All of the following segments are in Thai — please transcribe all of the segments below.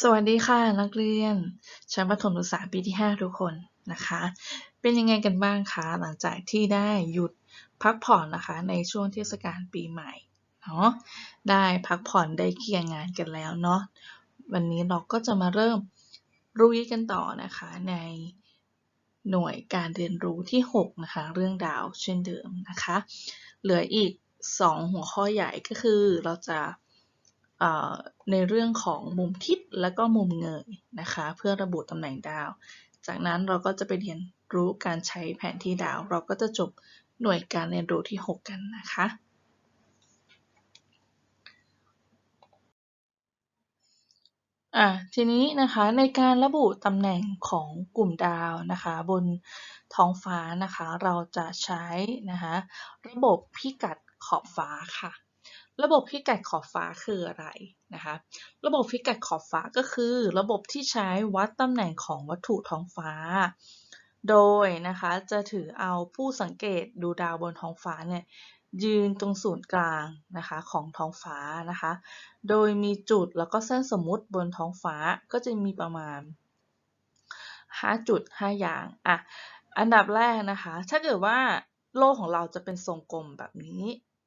สวัสดีค่ะนักเรียนชั้นประถมศึกษาปีที่ 5 ทุกคนนะคะ เป็นยังไงกันบ้างคะหลังจากที่ได้หยุดพักผ่อนนะคะในช่วงเทศกาลปีใหม่เนาะได้พักผ่อนได้เคลียร์งานกันแล้วเนาะวันนี้เราก็จะมาเริ่มรู้กันต่อนะคะในหน่วยการเรียนรู้ที่ 6 นะคะ เรื่องดาวเช่นเดิมนะคะ เหลืออีก 2 หัวข้อใหญ่ก็คือเราจะ ในเรื่องของมุมทิศและก็มุมเงยนะคะ เพื่อระบุตำแหน่งดาว จากนั้นเราก็จะไปเรียนรู้การใช้แผนที่ดาว เราก็จะจบหน่วยการเรียนรู้ที่ 6 กันนะคะอะทีนี้นะคะในการระบุตำแหน่งของกลุ่มดาวนะคะบนท้องฟ้านะคะ เราจะใช้นะคะระบบพิกัดขอบฟ้าค่ะ ระบบพิกัดขอบฟ้าคืออะไรนะคะ ระบบพิกัดขอบฟ้าก็คือ ระบบที่ใช้วัดตำแหน่งของวัตถุท้องฟ้า โดยนะคะจะถือเอาผู้สังเกตดูดาวบนท้องฟ้าเนี่ยยืนตรงศูนย์กลางนะคะของท้องฟ้านะคะ โดยมีจุดแล้วก็เส้นสมมุติบนท้องฟ้าก็จะมีประมาณ 5 จุด 5 อย่างอะอันดับแรกนะคะ ถ้าเกิดว่าโลกของเราจะเป็นทรงกลมแบบนี้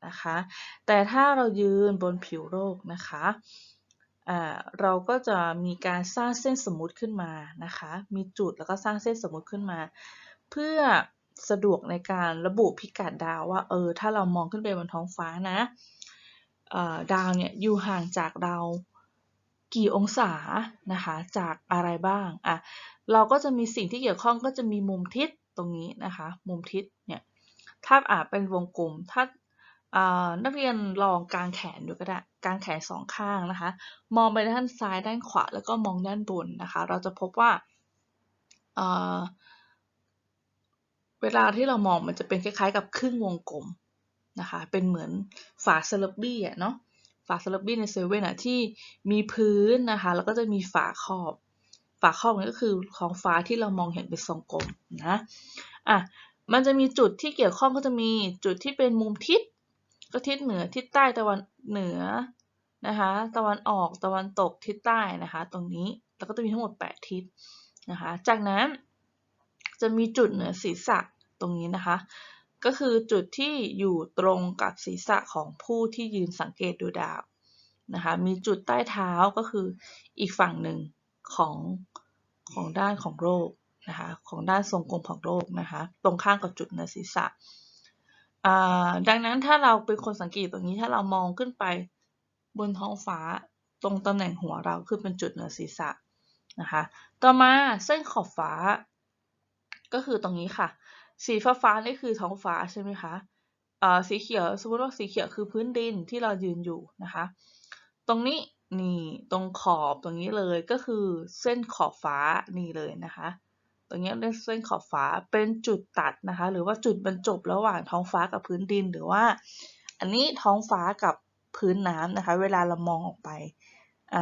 นะคะ แต่ถ้าเรายืนบนผิวโลกนะคะเราก็จะมีการสร้างเส้นสมมุติขึ้นมานะคะ มีจุดแล้วก็สร้างเส้นสมมุติขึ้นมา เพื่อสะดวกในการระบุพิกัดดาวว่าเออถ้าเรามองขึ้นไปบนท้องฟ้านะดาวเนี่ยอยู่ห่างจากเรากี่องศานะคะจากอะไรบ้างอะเราก็จะมีสิ่งที่เกี่ยวข้องก็จะมีมุมทิศตรงนี้นะคะ มุมทิศเนี่ยถ้าอาเป็นวงกลม ถ้า นักเรียนลองกางแขนดูก็ได้กางแขนสองข้างนะคะ มองไปด้านซ้ายด้านขวาแล้วก็มองด้านบนนะคะ เราจะพบว่าเวลาที่เรามองมันจะเป็นคล้ายๆ กับครึ่งวงกลมนะคะ เป็นเหมือนฝาเซเลบบี้อะเนาะ ฝาเซเลบบี้ในเซเว่นอะที่มีพื้นนะคะ แล้วก็จะมีฝาครอบ ฝาครอบนี่ก็คือของฟ้าที่เรามองเห็นเป็นทรงกลมนะ อะ มันจะมีจุดที่เกี่ยวข้องก็จะมีจุดที่เป็นมุมทิศ ทิศเหนือทิศใต้ตะวันเหนือนะคะตะวันออกตะวันตกทิศใต้นะคะ ตรงนี้แล้วก็จะมีทั้งหมด 8 ทิศนะคะ จากนั้นจะมีจุดเหนือศีรษะตรงนี้นะคะ ก็คือจุดที่อยู่ตรงกับศีรษะของผู้ที่ยืนสังเกตดูดาวนะคะ มีจุดใต้เท้าก็คืออีกฝั่งหนึ่งของของด้านของโลกนะคะ ของด้านทรงกลมของโลกนะคะ ตรงข้างกับจุดเหนือศีรษะ ดังนั้นถ้าเราเป็นคนสังเกตตรงนี้ถ้าเรามองขึ้นไปบนท้องฟ้าตรงตำแหน่งหัวเราคือเป็นจุดเหนือศีรษะนะคะต่อมาเส้นขอบฟ้า ก็คือตรงนี้ค่ะ สีฟ้าฟ้านี่คือท้องฟ้าใช่ไหมคะสีเขียวสมมติว่าสีเขียวคือพื้นดินที่เรายืนอยู่นะคะ ตรงนี้นี่ตรงขอบตรงนี้เลยก็คือเส้นขอบฟ้านี่เลยนะคะ ตรงนี้เรียกเส้นขอบฟ้าเป็นจุดตัดนะคะ หรือว่าจุดบรรจบระหว่างท้องฟ้ากับพื้นดินหรือว่า อันนี้ท้องฟ้ากับพื้นน้ำนะคะ เวลาเรามองออกไปอ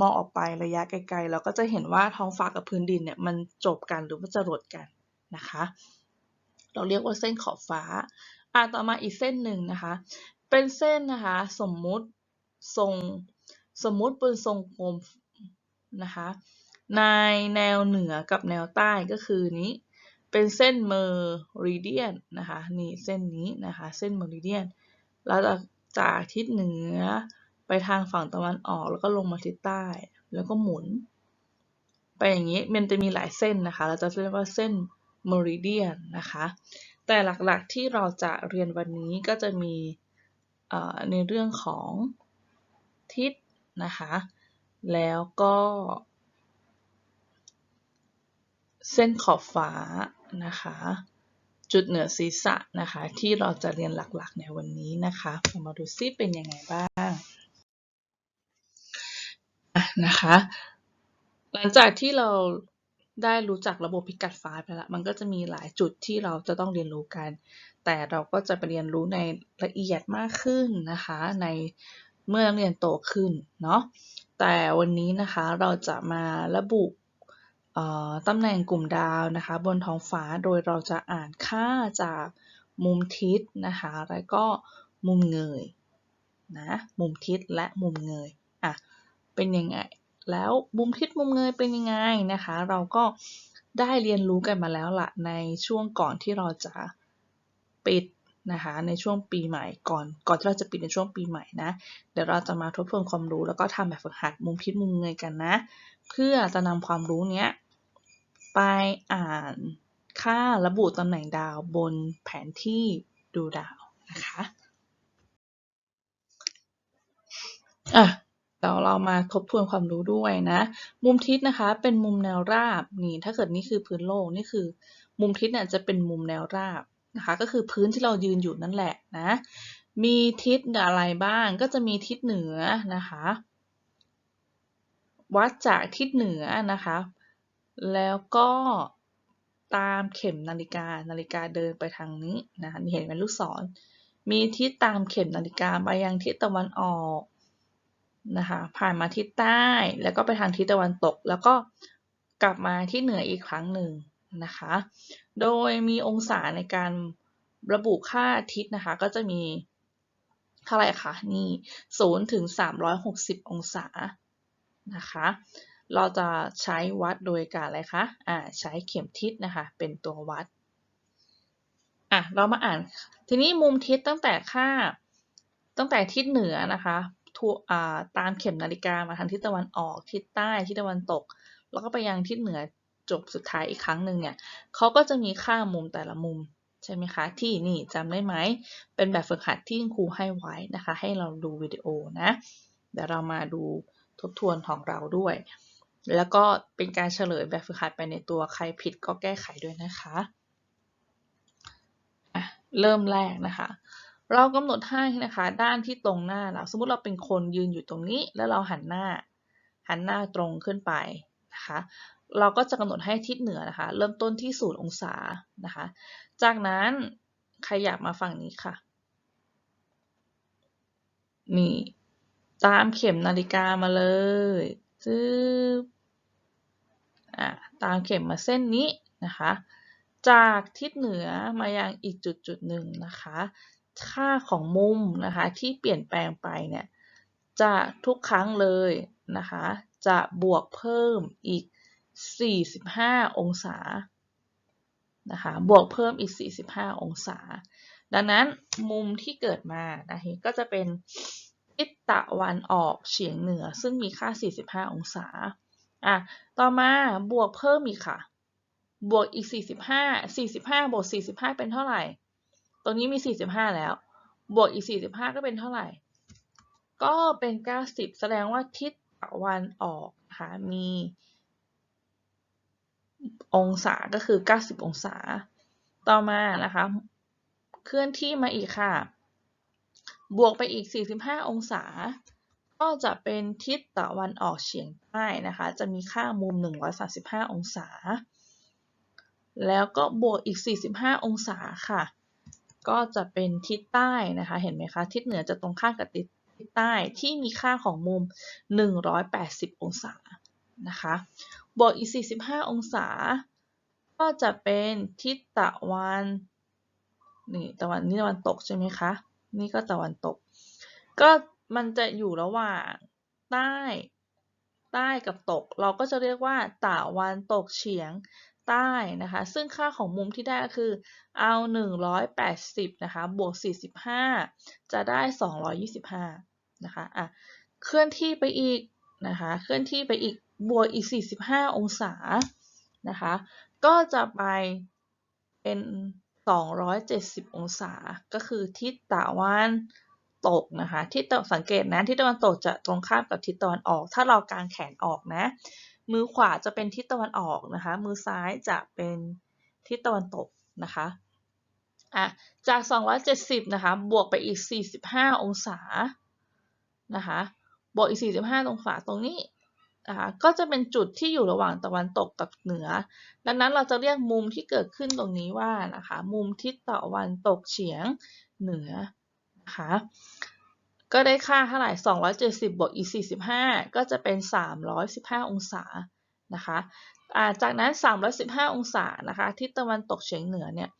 มองออกไประยะไกลๆเราก็จะเห็นว่าท้องฟ้ากับพื้นดินเนี่ยมันจบกันหรือว่าจะรดกันนะคะ เราเรียกว่าเส้นขอบฟ้าอ่าต่อมาอีกเส้นหนึ่งนะคะ เป็นเส้นนะคะสมมุติทรงสมมุติบนทรงกลมนะคะ ในแนวเหนือกับแนวใต้ก็คือนี้ เป็นเส้นเมอริเดียนนะคะนี่เส้นนี้นะคะเส้นเมอริเดียนแล้วจากทิศเหนือไปทางฝั่งตะวันออกแล้วก็ลงมาทิศใต้ แล้วก็หมุน ไปอย่างนี้มันจะมีหลายเส้นนะคะ เราจะเรียกว่าเส้นเมอริเดียนนะคะแต่หลักๆที่เราจะเรียนวันนี้ก็จะมีในเรื่องของทิศนะคะ แล้วก็ เส้นขอบฟ้านะคะ จุดเหนือศีรษะนะคะ ที่เราจะเรียนหลักๆในวันนี้นะคะมาดูซิเป็นยังไงบ้างนะคะ หลังจากที่เราได้รู้จักระบบพิกัดฟ้าไปแล้วมันก็จะมีหลายจุดที่เราจะต้องเรียนรู้กัน แต่เราก็จะไปเรียนรู้ในละเอียดมากขึ้นนะคะ ในเมื่อเรียนโตขึ้นเนาะแต่วันนี้นะคะเราจะมาระบุ ตำแหน่งกลุ่มดาวนะคะบนท้องฟ้าโดยเราจะอ่านค่าจากมุมทิศนะคะแล้วก็มุมเงยนะมุมทิศและมุมเงยอะเป็นยังไงแล้วมุมทิศมุมเงยเป็นยังไงนะคะ เราก็ได้เรียนรู้กันมาแล้วละในช่วงก่อนที่เราจะปิดนะคะในช่วงปีใหม่ก่อนก่อนที่เราจะปิดในช่วงปีใหม่นะเดี๋ยวเราจะมาทบทวนความรู้แล้วก็ทำแบบฝึกหัดมุมทิศมุมเงยกันนะ เพื่อจะนำความรู้เนี้ย ไปอ่านค่าระบุตำแหน่งดาวบนแผนที่ดูดาวนะคะอะเดี๋ยวเรามาทบทวนความรู้ด้วยนะ มุมทิศนะคะเป็นมุมแนวราบนี่ถ้าเกิดนี่คือพื้นโลกนี่คือ มุมทิศเนี่ยจะเป็นมุมแนวราบนะคะก็คือพื้นที่เรายืนอยู่นั่นแหละนะ มีทิศอะไรบ้างก็จะมีทิศเหนือนะคะ วัดจากทิศเหนือนะคะ แล้วก็ตามเข็มนาฬิกานาฬิกาเดินไปทางนี้นะคะเห็นเป็นลูกศร มีทิศตามเข็มนาฬิกาไปยังทิศตะวันออกนะคะผ่านมาทิศใต้แล้วก็ไปทางทิศตะวันตก แล้วก็กลับมาที่เหนืออีกครั้งหนึ่งนะคะ โดยมีองศาในการระบุค่าทิศนะคะ ก็จะมีเท่าไหร่คะนี่0ถึง360 องศานะคะ เราจะใช้วัดโดยการอะไรคะอ่าใช้เข็มทิศนะคะ เป็นตัววัดอะเรามาอ่าน ทีนี้มุมทิศตั้งแต่ค่า ตั้งแต่ทิศเหนือนะคะทัวอ่าตามเข็มนาฬิกามาทางทิศตะวันออก ทิศใต้ ทิศตะวันตก แล้วก็ไปยังทิศเหนือจบสุดท้ายอีกครั้งหนึ่งเนี่ยเขาก็จะมีค่ามุมแต่ละมุมใช่ไหมคะ ที่นี่จำได้ไหม เป็นแบบฝึกหัดที่ครูให้ไว้นะคะ ให้เราดูวิดีโอนะ เดี๋ยวเรามาดูทบทวนของเราด้วย แล้วก็เป็นการเฉลยแบบฝึกหัดไปในตัวใครผิดก็แก้ไขด้วยนะคะะเริ่มแรกนะคะ เรากำหนดให้นะคะ ด้านที่ตรงหน้าเราสมมติเราเป็นคนยืนอยู่ตรงนี้ แล้วเราหันหน้า หันหน้าตรงขึ้นไปนะคะ เราก็จะกำหนดให้ทิศเหนือนะคะ เริ่มต้นที่ศูนย์องศานะคะ จากนั้นขยับมาฝั่งนี้ค่ะนี่ตามเข็มนาฬิกามาเลยซึบ ตามเข็มมาเส้นนี้นะคะ จากทิศเหนือมายังอีกจุดจุดหนึ่งนะคะ ค่าของมุมนะคะที่เปลี่ยนแปลงไปเนี่ยจะทุกครั้งเลยนะคะ จะบวกเพิ่มอีก 45 องศานะคะ บวกเพิ่มอีก 45 องศา ดังนั้นมุมที่เกิดมานะคะก็จะเป็นทิศตะวันออกเฉียงเหนือซึ่งมีค่า 45 องศา อะต่อมาบวกเพิ่มอีกค่ะ บวกอีก 45 45 บวก 45 เป็นเท่าไหร่ ตรงนี้มี 45 แล้ว บวกอีก 45 ก็เป็นเท่าไหร่ ก็เป็น 90 แสดงว่าทิศตะวันออกนะคะมี องศาก็คือ 90 องศา ต่อมานะคะ เคลื่อนที่มาอีกค่ะ บวกไปอีก 45 องศา ก็จะเป็นทิศตะวันออกเฉียงใต้นะคะ จะมีค่ามุม 135 องศา แล้วก็บวกอีก 45 องศาค่ะ ก็จะเป็นทิศใต้นะคะ เห็นไหมคะ ทิศเหนือจะตรงข้ามกับทิศทิศใต้ที่มีค่าของมุม 180 องศานะคะ บวกอีก 45 องศา ก็จะเป็นทิศตะวันนี่ตะวันนี่ตะวันตกใช่ไหมคะ นี่ก็ตะวันตก ก็ มันจะอยู่ระหว่างใต้ ใต้กับตก เราก็จะเรียกว่าตะวันตกเฉียงใต้นะคะ ซึ่งค่าของมุมที่ได้ก็คือ เอา 180 นะคะ บวก 45 จะได้ 225 นะคะ อะ เคลื่อนที่ไปอีกนะคะ เคลื่อนที่ไปอีก บวกอีก 45 องศา นะคะ ก็จะไปเป็น 270 องศา ก็คือทิศตะวัน ตกนะคะทิศตะสังเกตนะทิศตะวันตกจะตรงข้ามกับทิศตะวันออก ถ้าเรากางแขนออกนะมือขวาจะเป็นทิศตะวันออกนะคะ มือซ้ายจะเป็นทิศตะวันตกนะคะอะจาก 270 นะคะ บวกไปอีก 45 องศานะคะ บวกอีก 45 องศาตรงนี้นะคะก็จะเป็นจุดที่อยู่ระหว่างตะวันตกกับเหนือ ดังนั้นเราจะเรียกมุมที่เกิดขึ้นตรงนี้ว่านะคะ มุมทิศตะวันตกเฉียงเหนือ นะคะ ก็ได้ค่าเท่าไหร่ 270 บวกอีก 45 ก็จะเป็น 315 องศานะคะจากนั้น 315 องศานะคะทิศตะวันตกเฉียงเหนือเนี่ย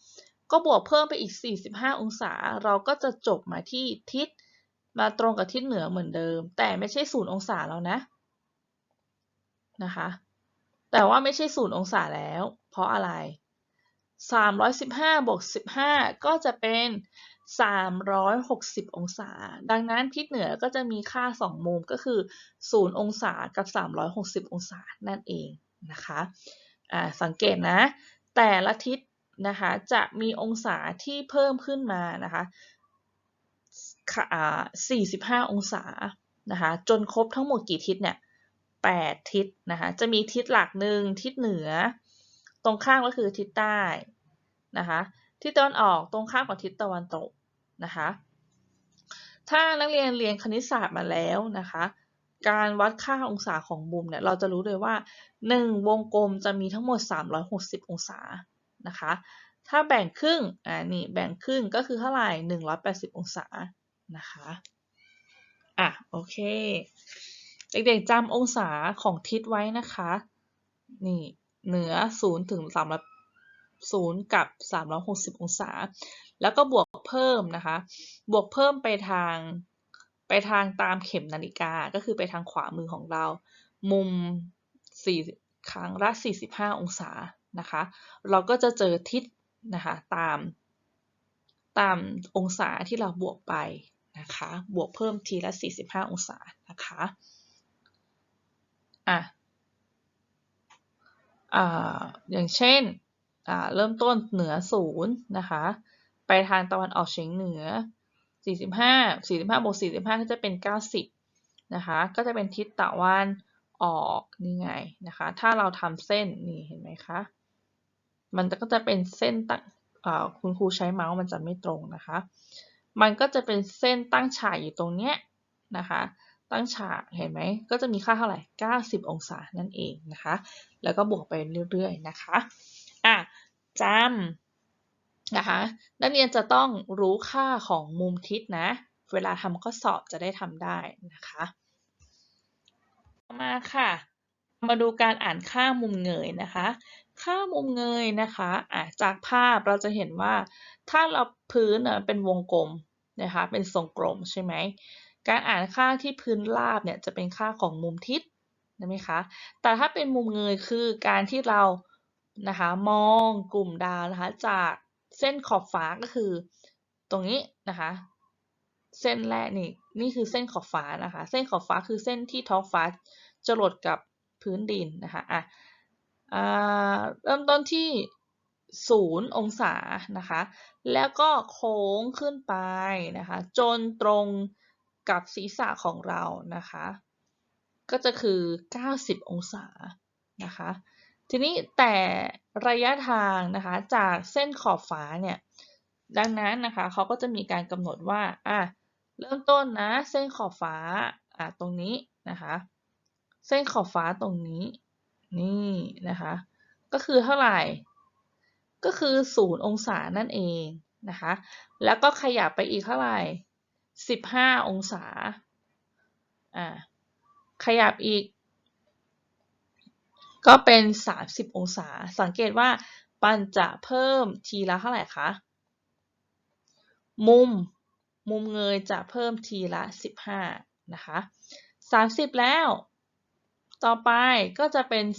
ก็บวกเพิ่มไปอีก 45 องศา เราก็จะจบมาที่ทิศมาตรงกับทิศเหนือเหมือนเดิม แต่ไม่ใช่ 0 องศาแล้วนะนะคะ แต่ว่าไม่ใช่ศูนย์องศาแล้ว เพราะอะไร 315บวก15 ก็จะเป็น 360 องศา ดังนั้นทิศเหนือก็จะมีค่า 2 มุมก็คือ 0 องศากับ 360 องศานั่นเองนะคะะสังเกตนะ แต่ละทิศนะคะจะมีองศาที่เพิ่มขึ้นมานะคะ45 องศานะคะจนครบทั้งหมดกี่ทิศเนี่ย 8 ทิศนะคะจะมีทิศหลักหนึ่งทิศเหนือ ตรงข้ามก็คือทิศใต้นะคะทิศตะวันออกตรงข้ามกับทิศตะวันตกนะคะถ้านักเรียนเรียนคณิตศาสตร์มาแล้วนะคะการวัดค่าองศาของมุมเนี่ยเราจะรู้เลยว่า 1 วงกลมจะมีทั้งหมด 360 องศานะคะถ้าแบ่งครึ่งอ่านี่แบ่งครึ่งก็คือเท่าไหร่ 180 องศานะคะอะโอเค เด็กๆจำองศาของทิศไว้นะคะ นี่ เหนือ 0 ถึง3 0กับ 360 องศา แล้วก็บวกเพิ่มนะคะ บวกเพิ่มไปทางไปทางตามเข็มนาฬิกา ก็คือไปทางขวามือของเรา มุม 4 ครั้งละ 45 องศานะคะ เราก็จะเจอทิศนะคะตาม ตามองศาที่เราบวกไปนะคะ บวกเพิ่มทีละ 45 องศานะคะ อะ อย่างเช่นเริ่มต้นเหนือศูนย์นะคะไปทางตะวันออกเฉียงเหนือ 45 45บวก45 ก็จะเป็น 90 นะคะ ก็จะเป็นทิศตะวันออกนี่ไงนะคะ ถ้าเราทำเส้นนี่เห็นไหมคะ มันก็จะเป็นเส้นตั้งคุณครูใช้เมาส์มันจะไม่ตรงนะคะ มันก็จะเป็นเส้นตั้งฉากอยู่ตรงเนี้ยนะคะ ตั้งฉากเห็นไหมก็จะมีค่าเท่าไหร่ 90 องศานั่นเองนะคะ แล้วก็บวกไปเรื่อยๆนะคะอะจำนะคะนักเรียนจะต้องรู้ค่าของมุมทิศนะ เวลาทำข้อสอบจะได้ทำได้นะคะมาค่ะ มาดูการอ่านค่ามุมเงยนะคะ ค่ามุมเงยนะคะะจากภาพเราจะเห็นว่าถ้าเราพื้นเป็นวงกลมนะคะ เป็นทรงกลมใช่ไหม การอ่านค่าที่พื้นราบเนี่ยจะเป็นค่าของมุมทิศนะไหมคะ แต่ถ้าเป็นมุมเงยคือการที่เรานะคะมองกลุ่มดาวนะคะจากเส้นขอบฟ้าก็คือ ตรงนี้นะคะเส้นแรกนี่นี่คือเส้นขอบฟ้านะคะ เส้นขอบฟ้าคือเส้นที่ท้องฟ้าจรดกับพื้นดินนะคะอะเริ่มต้นที่0องศานะคะ แล้วก็โค้งขึ้นไปนะคะ จนตรง กับศีรษะของเรานะคะ ก็จะคือ 90 องศานะคะ ทีนี้แต่ระยะทางนะคะจากเส้นขอบฟ้าเนี่ยดังนั้นนะคะเขาก็จะมีการกำหนดว่าอะเริ่มต้นนะเส้นขอบฟ้าอะตรงนี้นะคะเส้นขอบฟ้าตรงนี้นี่นะคะก็คือเท่าไหร่ ก็คือ 0 องศานั่นเองนะคะแล้วก็ขยับไปอีกเท่าไหร่ 15องศา อ่า ขยับอีก ก็เป็น30องศา สังเกตว่าปันจะเพิ่มทีละเท่าไหร่คะ มุม มุมเงยจะเพิ่มทีละ15นะคะ30แล้ว ต่อไปก็จะเป็น45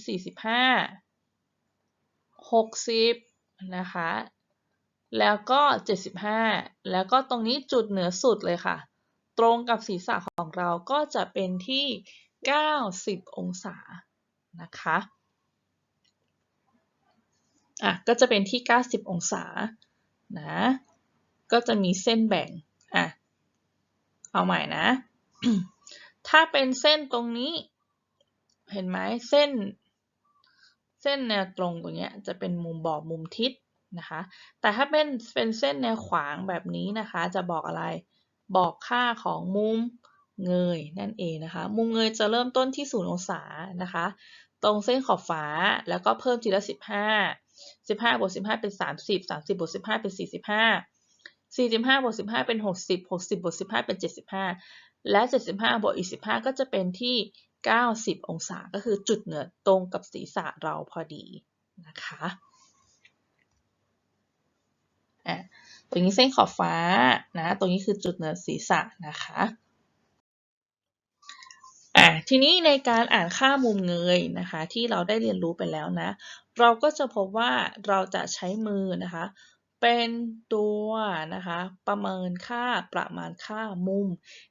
60นะคะ แล้วก็ 75 แล้วก็ตรงนี้จุดเหนือสุดเลยค่ะ ตรงกับศีรษะของเราก็จะเป็นที่ 90 องศานะคะอะก็จะเป็นที่ 90 องศานะก็จะมีเส้นแบ่งอะเอาใหม่นะ ถ้าเป็นเส้นตรงนี้ เห็นไหมเส้น เส้นแนวตรงตรงนี้จะเป็นมุมบอกมุมทิศ นะคะ แต่ถ้าเป็นเป็นเส้นแนวขวางแบบนี้นะคะ จะบอกอะไร บอกค่าของมุมเงยนั่นเองนะคะ มุมเงยจะเริ่มต้นที่0องศานะคะ ตรงเส้นขอบฟ้าแล้วก็เพิ่มทีละ 15 15บวก15 เป็น 30 30บวก15 เป็น 45 45บวก15 เป็น 60 60บวก15 เป็น 75 และ 75บวกอีก 15 ก็จะเป็นที่ 90 องศาก็คือจุดเหนือตรงกับศีรษะเราพอดีนะคะ อะตรงนี้เส้นขอบฟ้านะตรงนี้คือจุดเหนือศีรษะนะคะอะทีนี้ในการอ่านค่ามุมเงยนะคะที่เราได้เรียนรู้ไปแล้วนะ เราก็จะพบว่าเราจะใช้มือนะคะ เป็นตัวนะคะประเมินค่าประมาณค่ามุม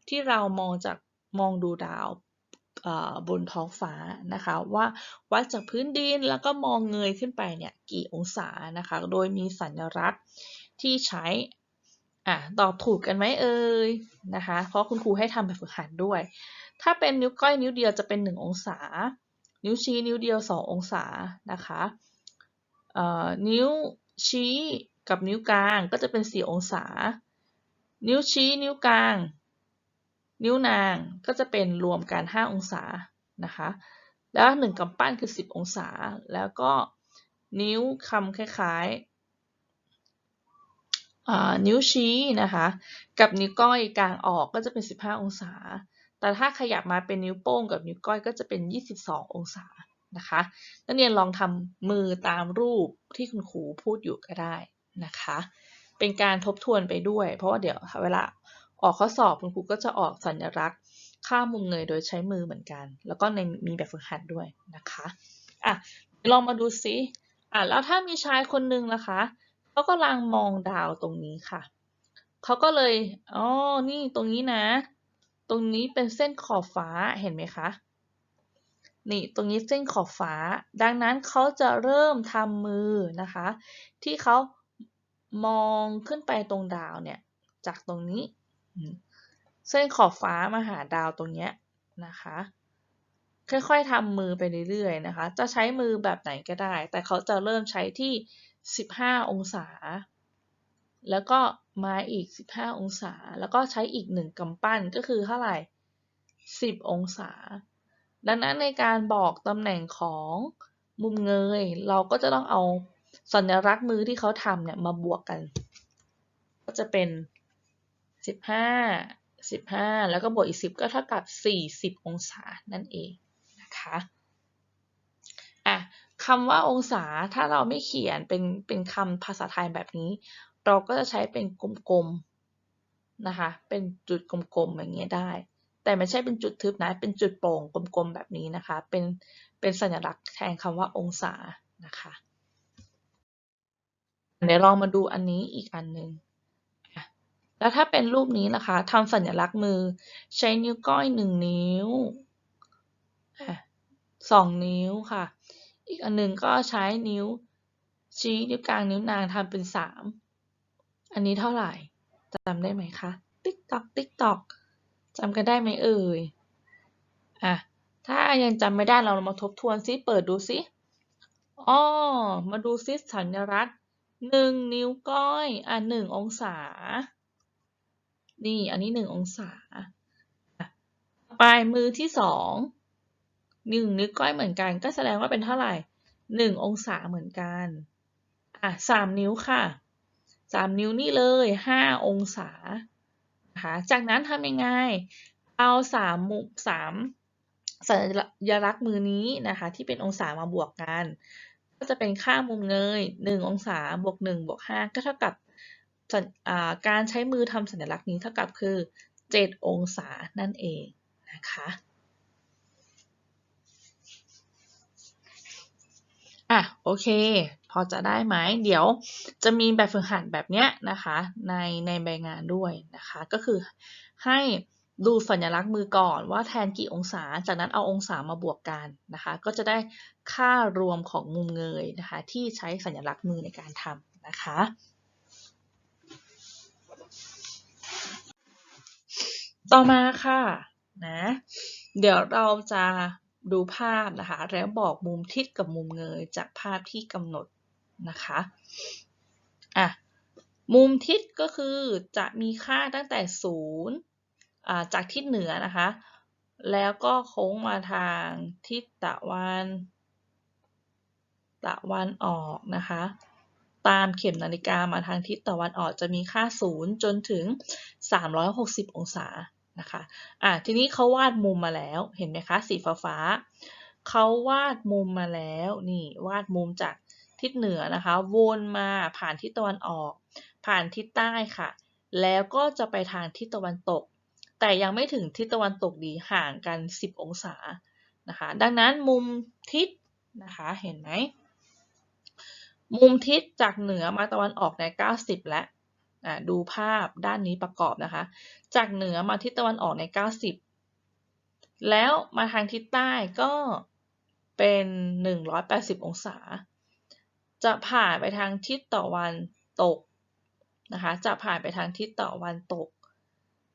ที่เรามองจากมองดูดาวบนท้องฟ้านะคะว่าวัดจากพื้นดินแล้วก็มองเงยขึ้นไปเนี่ยกี่องศานะคะ โดยมีสัญลักษณ์ ที่ใช้อะตอบถูกกันไหมเอ่ยนะคะ เพราะคุณครูให้ทำแบบฝึกหัดด้วย ถ้าเป็นนิ้วก้อยนิ้วเดียวจะเป็น 1 องศา นิ้วชี้นิ้วเดียว 2 องศานะคะนิ้วชี้กับนิ้วกลางก็จะเป็น 4 องศา นิ้วชี้นิ้วกลาง นิ้วนางก็จะเป็นรวมกัน 5 องศานะคะ แล้ว 1กำปั้นคือ 10 องศา แล้วก็นิ้วคำคล้ายๆ นิ้วชี้นะคะกับนิ้วก้อยกลางออกก็จะเป็น 15 องศา แต่ถ้าขยับมาเป็นนิ้วโป้งกับนิ้วก้อยก็จะเป็น 22 องศานะคะนักเรียนลองทำมือตามรูปที่คุณครูพูดอยู่ก็ได้นะคะ เป็นการทบทวนไปด้วย เพราะว่าเดี๋ยวเวลาออกข้อสอบคุณครูก็จะออกสัญลักษณ์ค่ามุมเงยโดยใช้มือเหมือนกัน แล้วก็ในมีแบบฝึกหัดด้วยนะคะอะลองมาดูซิอะแล้วถ้ามีชายคนหนึ่งนะคะ เขากำลังมองดาวตรงนี้ค่ะ เขาก็เลย อ๋อ นี่ตรงนี้นะ ตรงนี้เป็นเส้นขอบฟ้า เห็นไหมคะ นี่ ตรงนี้เส้นขอบฟ้า ดังนั้นเขาจะเริ่มทำมือนะคะ ที่เขามองขึ้นไปตรงดาวเนี่ย จากตรงนี้ เส้นขอบฟ้ามาหาดาวตรงเนี้ยนะคะ ค่อยๆทำมือไปเรื่อยๆนะคะ จะใช้มือแบบไหนก็ได้ แต่เขาจะเริ่มใช้ที่ 15 องศา แล้วก็มาอีก 15 องศา แล้วก็ใช้อีกหนึ่งกำปั้นก็คือเท่าไหร่ 10 องศา ดังนั้นในการบอกตำแหน่งของมุมเงย เราก็จะต้องเอาสัญลักษณ์มือที่เขาทำเนี่ยมาบวกกัน ก็จะเป็นสิบห้าสิบห้าแล้วก็บวกอีกสิบก็เท่ากับสี่สิบองศานั่นเองนะคะ คำว่าองศาถ้าเราไม่เขียนเป็นเป็นคำภาษาไทยแบบนี้ เราก็จะใช้เป็นกลมๆนะคะ เป็นจุดกลมๆอย่างเงี้ยได้ แต่ไม่ใช่เป็นจุดทึบนะ เป็นจุดโป่งกลมๆแบบนี้นะคะ เป็นเป็นสัญลักษณ์แทนคำว่าองศานะคะเดี๋ยวลองมาดูอันนี้อีกอันหนึ่งแล้วถ้าเป็นรูปนี้นะคะทำสัญลักษณ์มือใช้นิ้วก้อยหนึ่งนิ้วสองนิ้วค่ะ อีกอันหนึ่งก็ใช้นิ้ว ชี้นิ้วกลางนิ้วนางทำเป็นสามอันนี้เท่าไหร่จำได้ไหมคะติ๊กตอกติ๊กตอกจำกันได้ไหมเอ่ยอะถ้ายังจำไม่ได้เรามาทบทวนซิเปิดดูซิอ๋อมาดูซิสัญลักษณ์หนึ่งนิ้วก้อยอะหนึ่งองศา นี่อันนี้หนึ่งองศาไปมือที่สอง หนึ่งนิ้วก้อยเหมือนกัน ก็แสดงว่าเป็นเท่าไหร่หนึ่งองศาเหมือนกัน อะสามนิ้วค่ะสามนิ้วนี่เลยห้าองศานะคะจากนั้นทำยังไง เอาสามมุมสามสัญลักษณ์มือนี้นะคะ ที่เป็นองศามาบวกกัน ก็จะเป็นค่ามุมเงยหนึ่งองศาบวกหนึ่งบวกห้าก็เท่ากับการใช้มือทำสัญลักษณ์นี้เท่ากับคือ7องศานั่นเองนะคะ อะโอเค พอจะได้ไหมเดี๋ยวจะมีแบบฝึกหัดแบบเนี้ยนะคะ ในในใบงานด้วยนะคะ ก็คือให้ดูสัญลักษณ์มือก่อนว่าแทนกี่องศา จากนั้นเอาองศามาบวกกันนะคะ ก็จะได้ค่ารวมของมุมเงยนะคะ ที่ใช้สัญลักษณ์มือในการทำนะคะ ต่อมาค่ะนะ เดี๋ยวเราจะ ดูภาพนะคะ แล้วบอกมุมทิศกับมุมเงยจากภาพที่กำหนดนะคะอะมุมทิศก็คือจะมีค่าตั้งแต่ศูนย์จากทิศเหนือนะคะ แล้วก็โค้งมาทางทิศตะวันตะวันออกนะคะ ตามเข็มนาฬิกามาทางทิศตะวันออกจะมีค่า 0 จนถึง 360 องศา นะคะอะทีนี้เขาวาดมุมมาแล้วเห็นไหมคะสีฟ้าฟ้าเขาวาดมุมมาแล้วนี่วาดมุมจากทิศเหนือนะคะวนมาผ่านทิศตะวันออก ผ่านทิศใต้ค่ะ แล้วก็จะไปทางทิศตะวันตกแแต่ยังไม่ถึงทิศตะวันตกดีห่างกัน 10 องศานะคะดังนั้นมุมทิศนะคะเห็นไหมมุมทิศจากเหนือมาตะวันออกใน 90 และ ดูภาพด้านนี้ประกอบนะคะ จากเหนือมาทิศตะวันออกใน 90 แล้วมาทางทิศใต้ก็เป็น 180 องศา จะผ่านไปทางทิศตะวันตกนะคะ จะผ่านไปทางทิศตะวันตก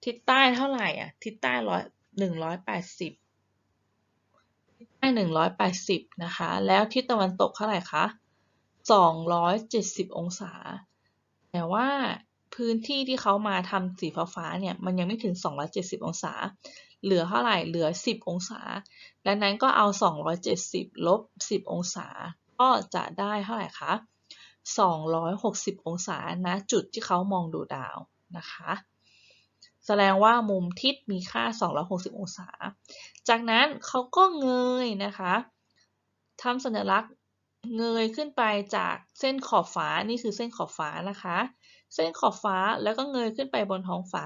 ทิศใต้เท่าไหร่อะ ทิศใต้ร้อยหนึ่งร้อยแปดสิบทิศใต้หนึ่งร้อยแปดสิบนะคะ แล้วทิศตะวันตกเท่าไหร่คะสองร้อยเจ็ดสิบองศา แต่ว่า พื้นที่ที่เขามาทำสีฟ้าเนี่ยมันยังไม่ถึง 270 องศา เหลือเท่าไหร่เหลือ 10 องศา ดังนั้นก็เอา 270 ลบ 10 องศา ก็จะได้เท่าไหร่คะ 260 องศานะจุดที่เขามองดูดาวนะคะ แสดงว่ามุมทิศมีค่า 260 องศา จากนั้นเขาก็เงยนะคะทำสัญลักษณ์เงยขึ้นไปจากเส้นขอบฟ้า นี่คือเส้นขอบฟ้านะคะ เส้นขอบฟ้าแล้วก็เงยขึ้นไปบนท้องฟ้า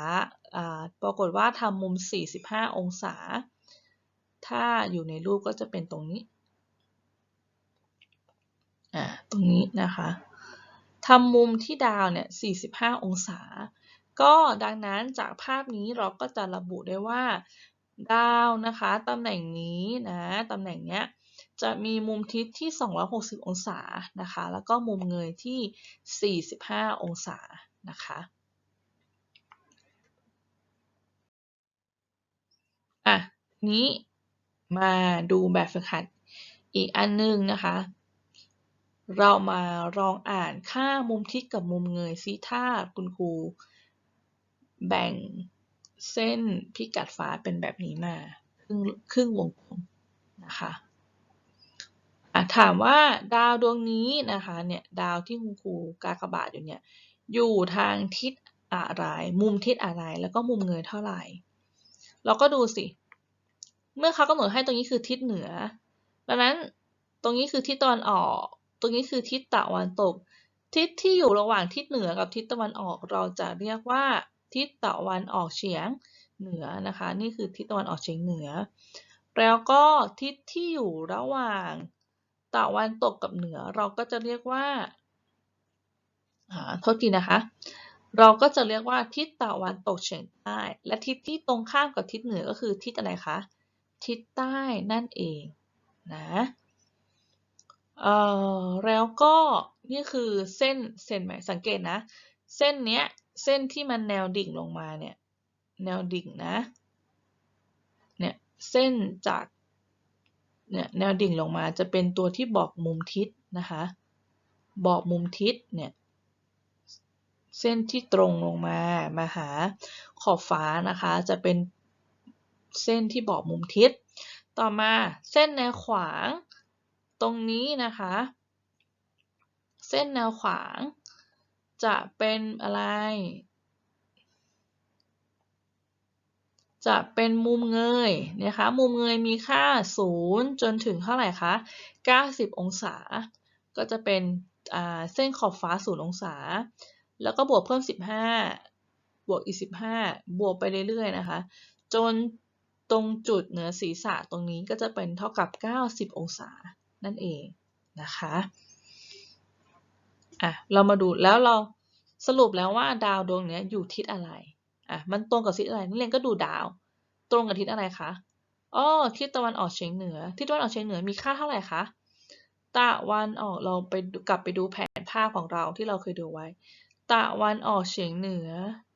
ปรากฏว่าทำมุม 45 องศา ถ้าอยู่ในรูปก็จะเป็นตรงนี้ ตรงนี้นะคะทำมุมที่ดาวเนี่ย 45 องศา ก็ดังนั้นจากภาพนี้เราก็จะระบุได้ว่า ดาวนะคะตำแหน่งนี้นะตำแหน่งเนี้ย จะมีมุมทิศที่ 260 องศานะคะ แล้วก็มุมเงยที่ 45 องศานะคะอะนี้มาดูแบบฝึกหัดอีกอันนึงนะคะ เรามาลองอ่านค่ามุมทิศกับมุมเงยซิถ้าคุณครูแบ่งเส้นพิกัดฟ้าเป็นแบบนี้มา ครึ่งครึ่งวงกลมนะคะ ถามว่าดาวดวงนี้นะคะเนี่ยดาวที่คุณครูกากบาทอยู่เนี่ยอยู่ทางทิศอะไรมุมทิศอะไรแล้วก็มุมเงยเท่าไหร่ เราก็ดูสิ เมื่อเขากำหนดให้ตรงนี้คือทิศเหนือ ดังนั้นตรงนี้คือทิศตะวันออก ตรงนี้คือทิศตะวันตก ทิศที่อยู่ระหว่างทิศเหนือกับทิศตะวันออก เราจะเรียกว่าทิศตะวันออกเฉียงเหนือนะคะ นี่คือทิศตะวันออกเฉียงเหนือ แล้วก็ทิศที่อยู่ระหว่าง ตะวันตกกับเหนือเราก็จะเรียกว่าโทษทีนะคะ เราก็จะเรียกว่าทิศตะวันตกเฉียงใต้ และทิศที่ตรงข้ามกับทิศเหนือก็คือทิศอะไรคะ ทิศใต้นั่นเองนะเอ่อแล้วก็นี่คือเส้นเส้นไหมสังเกตนะ เส้นเนี้ยเส้นที่มันแนวดิ่งลงมาเนี่ยแนวดิ่งนะเนี่ยเส้นจาก เนี่ยแนวดิ่งลงมาจะเป็นตัวที่บอกมุมทิศนะคะ บอกมุมทิศเนี่ยเส้นที่ตรงลงมามาหาขอบฟ้านะคะ จะเป็นเส้นที่บอกมุมทิศ ต่อมาเส้นแนวขวางตรงนี้นะคะ เส้นแนวขวางจะเป็นอะไร จะเป็นมุมเงยนะคะ มุมเงยมีค่า 0 จนถึงเท่าไหร่คะ 90 องศา ก็จะเป็นเส้นขอบฟ้า 0 องศา แล้วก็บวกเพิ่ม 15 บวกอีก 15 บวกไปเรื่อยๆนะคะ จนตรงจุดเหนือศีรษะตรงนี้ก็จะเป็นเท่ากับ 90 องศา นั่นเองนะคะอะเรามาดูแล้วเราสรุปแล้วว่าดาวดวงนี้อยู่ทิศอะไร อะมันตรงกับทิศอะไรนักเรียนก็ดูดาว ตรงกับทิศอะไรคะอ๋อทิศตะวันออกเฉียงเหนือ ทิศตะวันออกเฉียงเหนือมีค่าเท่าไหร่คะตะวันออกเราไปกลับไปดูแผนภาพของเราที่เราเคยดูไว้ ตะวันออกเฉียงเหนือ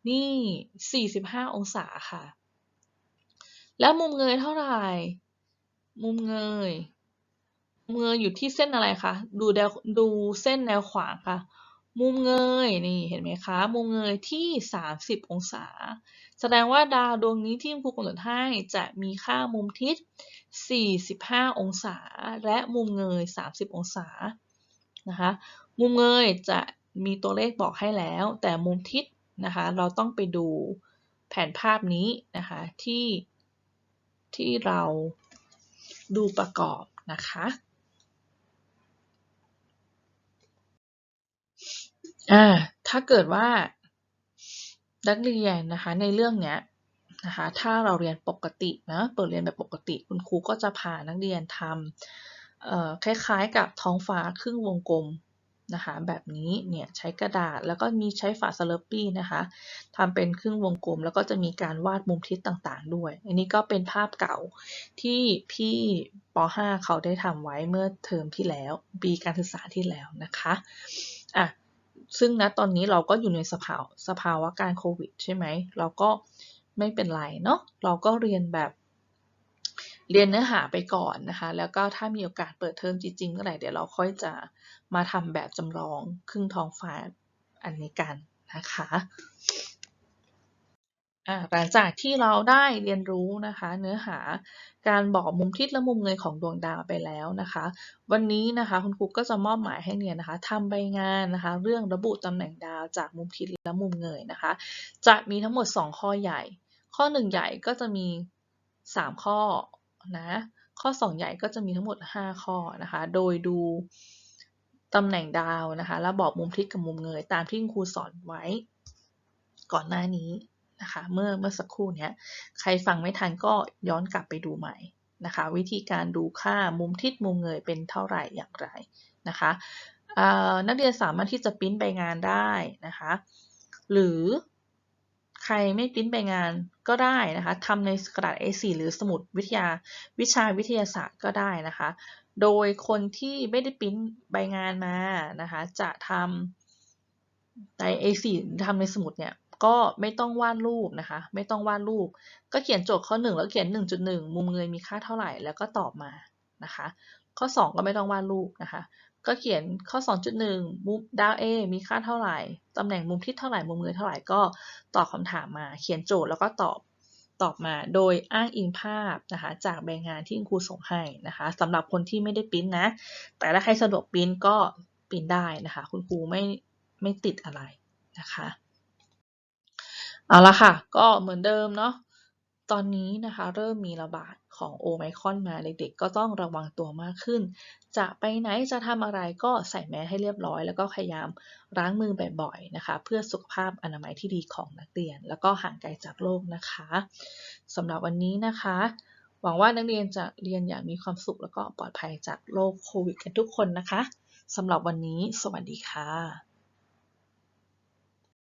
นี่ 45 องศาค่ะ แล้วมุมเงยเท่าไหร่ มุมเงย มุมเงยอยู่ที่เส้นอะไรคะ ดูแนวดูเส้นแนวขวางค่ะ มุมเงยนี่เห็นไหมคะ มุมเงยที่ 30 องศา แสดงว่าดาวดวงนี้ที่ครูกำหนดให้จะมีค่ามุมทิศ 45 องศา และมุมเงย 30 องศานะคะมุมเงยจะมีตัวเลขบอกให้แล้ว แต่มุมทิศนะคะเราต้องไปดูแผนภาพนี้นะคะที่ที่เราดูประกอบนะคะ อ่า ถ้าเกิดว่านักเรียนนะคะ ในเรื่องเนี้ยนะคะ ถ้าเราเรียนปกตินะเปิดเรียนแบบปกติ คุณครูก็จะพานักเรียนทำเอ่อคล้ายๆ กับท้องฟ้าครึ่งวงกลมนะคะ แบบนี้เนี่ยใช้กระดาษแล้วก็มีใช้ฝาสเลอร์ปี้นะคะทำเป็นครึ่งวงกลม แล้วก็จะมีการวาดมุมทิศต่างๆ ด้วย อันนี้ก็เป็นภาพเก่าที่พี่ป .5 เขาได้ทำไว้เมื่อเทอมที่แล้วปีการศึกษาที่แล้วนะคะอะ ซึ่งณตอนนี้เราก็อยู่ในสภาวสภาวะการโควิดใช่ไหม เราก็ไม่เป็นไรเนาะ เราก็เรียนแบบ เรียนเนื้อหาไปก่อนนะคะ แล้วก็ถ้ามีโอกาสเปิดเทอมจริงๆเมื่อไหร่เดี๋ยวเราค่อยจะมาทำแบบจำลองครึ่งท้องฟ้าอันนี้กันนะคะ หลังจากที่เราได้เรียนรู้นะคะเนื้อหาการบอกมุมทิศและมุมเงยของดวงดาวไปแล้วนะคะ วันนี้นะคะคุณครูก็จะมอบหมายให้เรียนนะคะทำใบงานนะคะเรื่องระบุตำแหน่งดาวจากมุมทิศและมุมเงยนะคะ จะมีทั้งหมด 2 ข้อใหญ่ ข้อ 1 ใหญ่ก็จะมี 3 ข้อนะข้อ 2 ใหญ่ก็จะมีทั้งหมด 5 ข้อนะคะโดยดูตำแหน่งดาวนะคะแล้วบอกมุมทิศกับมุมเงยตามที่คุณครูสอนไว้ก่อนหน้านี้ นะคะ เมื่อเมื่อสักครู่นี้ใครฟังไม่ทันก็ย้อนกลับไปดูใหม่นะคะ วิธีการดูค่ามุมทิศมุมเงยเป็นเท่าไหร่อย่างไรนะคะนักเรียนสามารถที่จะปริ้นใบงานได้นะคะ หรือใครไม่ปริ้นใบงานก็ได้นะคะทำในกระดาษ A4 หรือสมุดวิทยาวิชาวิทยาศาสตร์ก็ได้นะคะ โดยคนที่ไม่ได้ปริ้นใบงานมานะคะ จะทำใน A4 ทำในสมุดเนี่ย ก็ไม่ต้องวาดรูปนะคะ ไม่ต้องวาดรูป ก็เขียนโจทย์ข้อ 1 แล้วเขียน 1.1 มุมเงยมีค่าเท่าไหร่แล้วก็ตอบมานะคะ ข้อ 2 ก็ไม่ต้องวาดรูปนะคะ ก็เขียนข้อ 2.1 มุมดาว A มีค่าเท่าไหร่ตำแหน่งมุมทิศเท่าไหร่มุมเงยเท่าไหร่ก็ตอบคำถามมา เขียนโจทย์แล้วก็ตอบตอบมาโดยอ้างอิงภาพนะคะจากใบงานที่ครูส่งให้นะคะสำหรับคนที่ไม่ได้ปริ้นนะ แต่ถ้าใครสะดวกปริ้นก็ปริ้นได้นะคะ คุณครูไม่ไม่ติดอะไรนะคะ เอาละค่ะ ก็เหมือนเดิมเนาะ ตอนนี้นะคะ เริ่มมีระบาดของโอไมครอนมาเด็กๆก็ต้องระวังตัวมากขึ้น จะไปไหนจะทำอะไรก็ใส่แมสให้เรียบร้อย แล้วก็พยายามล้างมือบ่อยๆนะคะ เพื่อสุขภาพอนามัยที่ดีของนักเรียน แล้วก็ห่างไกลจากโรคนะคะสำหรับวันนี้นะคะ หวังว่านักเรียนจะเรียนอย่างมีความสุขแล้วก็ปลอดภัยจากโรคโควิดกันทุกคนนะคะสำหรับวันนี้ สวัสดีค่ะ